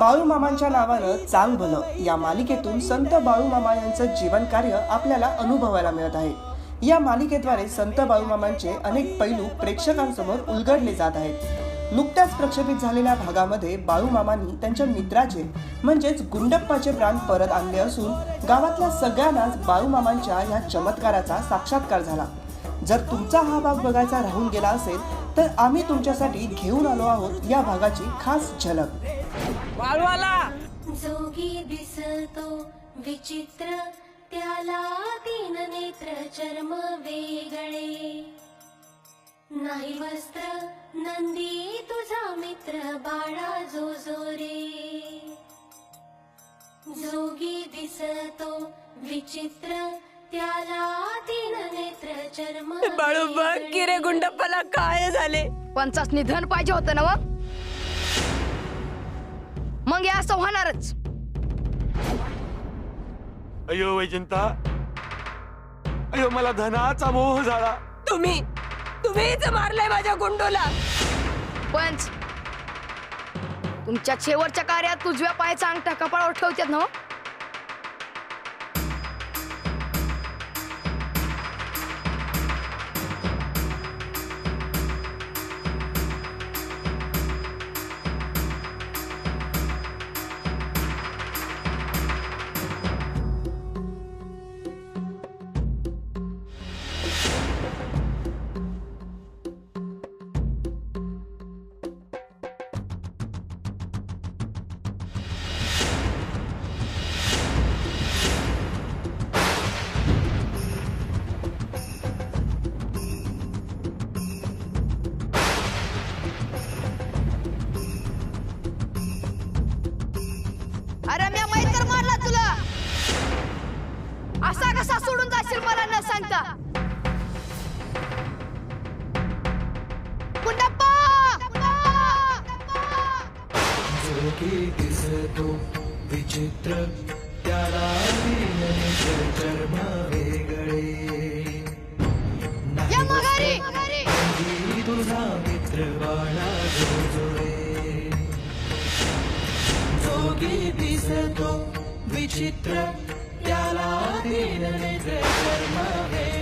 बाळूमामांच्या नावानं चांग भलं या मालिकेतून संत बाळूमामा यांचं जीवन कार्य आपल्याला अनुभवायला मिळत आहे. या मालिकेद्वारे संत बाळूमामांचे अनेक पैलू प्रेक्षकांसमोर उलगडले जात आहेत. नुकत्याच प्रक्षेपित झालेल्या भागामध्ये बाळूमामांनी त्यांच्या मित्राचे म्हणजेच गुंडप्पाचे प्राण परत आणले असून गावातल्या सगळ्यांनाच बाळूमामांच्या या चमत्काराचा साक्षात्कार झाला. जर तुमचा हा भाग बघायचा राहून गेला असेल तर आम्ही तुमच्यासाठी घेऊन आलो आहोत या भागाची खास झलक. वाळवाला जोगी दिसतो विचित्र त्याला तीन नेत्र चर्म वेगळे. मित्र बाळा जो जो रे जोगी दिसतो विचित्र त्याला तीन नेत्र चर्म बाळू बघ की रे गुंडप्पाला काय झाले? पंचाच निधन पाहिजे होतं ना मग मग हे असं होणारच. अयो वैजंता अयो मला धनाचा मोह झाला. तुम्ही तुम्हीच मारलंय माझ्या गुंडोला. पंच तुमच्या शेवटच्या कार्यात उजव्या पायाचा अंगठा कपाळावर ठेवतात ना हो? अरे मी माहीत तर मारला तुला. असा कसा सोडून जाशील मला न सांगता? गुंडप्पा! जोगी दिसतो विचित्र त्याला चर्म वेगळे जोगी दिसतो विचित्र त्याला तीन नेत्र चर्म वेगळे